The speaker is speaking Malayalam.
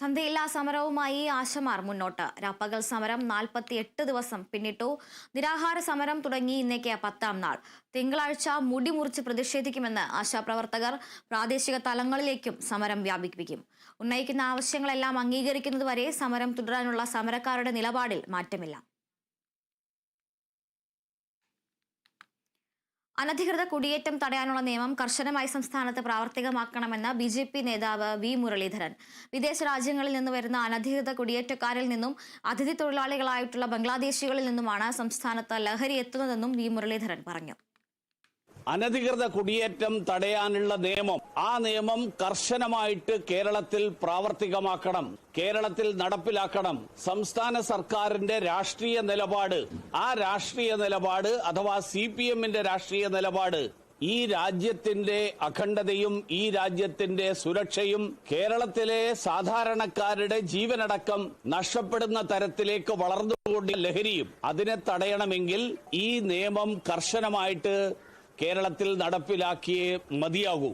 സന്ധ്യയില്ലാ സമരവുമായി ആശമാർ മുന്നോട്ട്. രാപ്പകൽ സമരം നാൽപ്പത്തി എട്ട് ദിവസം പിന്നിട്ടു. നിരാഹാര സമരം തുടങ്ങി ഇന്നേക്ക് പത്താം നാൾ. തിങ്കളാഴ്ച മുടി മുറിച്ച് പ്രതിഷേധിക്കുമെന്ന് ആശാപ്രവർത്തകർ പ്രാദേശിക തലങ്ങളിലേക്കും സമരം വ്യാപിപ്പിക്കും. ഉന്നയിക്കുന്ന ആവശ്യങ്ങളെല്ലാം അംഗീകരിക്കുന്നതുവരെ സമരം തുടരാനുള്ള സമരക്കാരുടെ നിലപാടിൽ മാറ്റമില്ല. അനധികൃത കുടിയേറ്റം തടയാനുള്ള നിയമം കർശനമായി സംസ്ഥാനത്ത് പ്രാവർത്തികമാക്കണമെന്ന് ബി ജെ പി നേതാവ് വി മുരളീധരൻ. വിദേശ രാജ്യങ്ങളിൽ നിന്ന് വരുന്ന അനധികൃത കുടിയേറ്റക്കാരിൽ നിന്നും അതിഥി തൊഴിലാളികളായിട്ടുള്ള ബംഗ്ലാദേശികളിൽ നിന്നുമാണ് സംസ്ഥാനത്ത് ലഹരി എത്തുന്നതെന്നും വി മുരളീധരൻ പറഞ്ഞു. അനധികൃത കുടിയേറ്റം തടയാനുള്ള നിയമം. ആ നിയമം കർശനമായിട്ട് കേരളത്തിൽ പ്രാവർത്തികമാക്കണം. കേരളത്തിൽ നടപ്പിലാക്കണം. സംസ്ഥാന സർക്കാരിന്റെ രാഷ്ട്രീയ നിലപാട്. ആ രാഷ്ട്രീയ നിലപാട് അഥവാ സി പി എമ്മിന്റെ രാഷ്ട്രീയ നിലപാട് ഈ രാജ്യത്തിന്റെ അഖണ്ഡതയും ഈ രാജ്യത്തിന്റെ സുരക്ഷയും കേരളത്തിലെ സാധാരണക്കാരുടെ ജീവനടക്കം നഷ്ടപ്പെടുന്ന തരത്തിലേക്ക് വളർന്നുകൊണ്ട് ലഹരിയും അതിനെ തടയണമെങ്കിൽ ഈ നിയമം കർശനമായിട്ട് കേരളത്തിൽ നടപ്പിലാക്കിയേ മതിയാകൂ.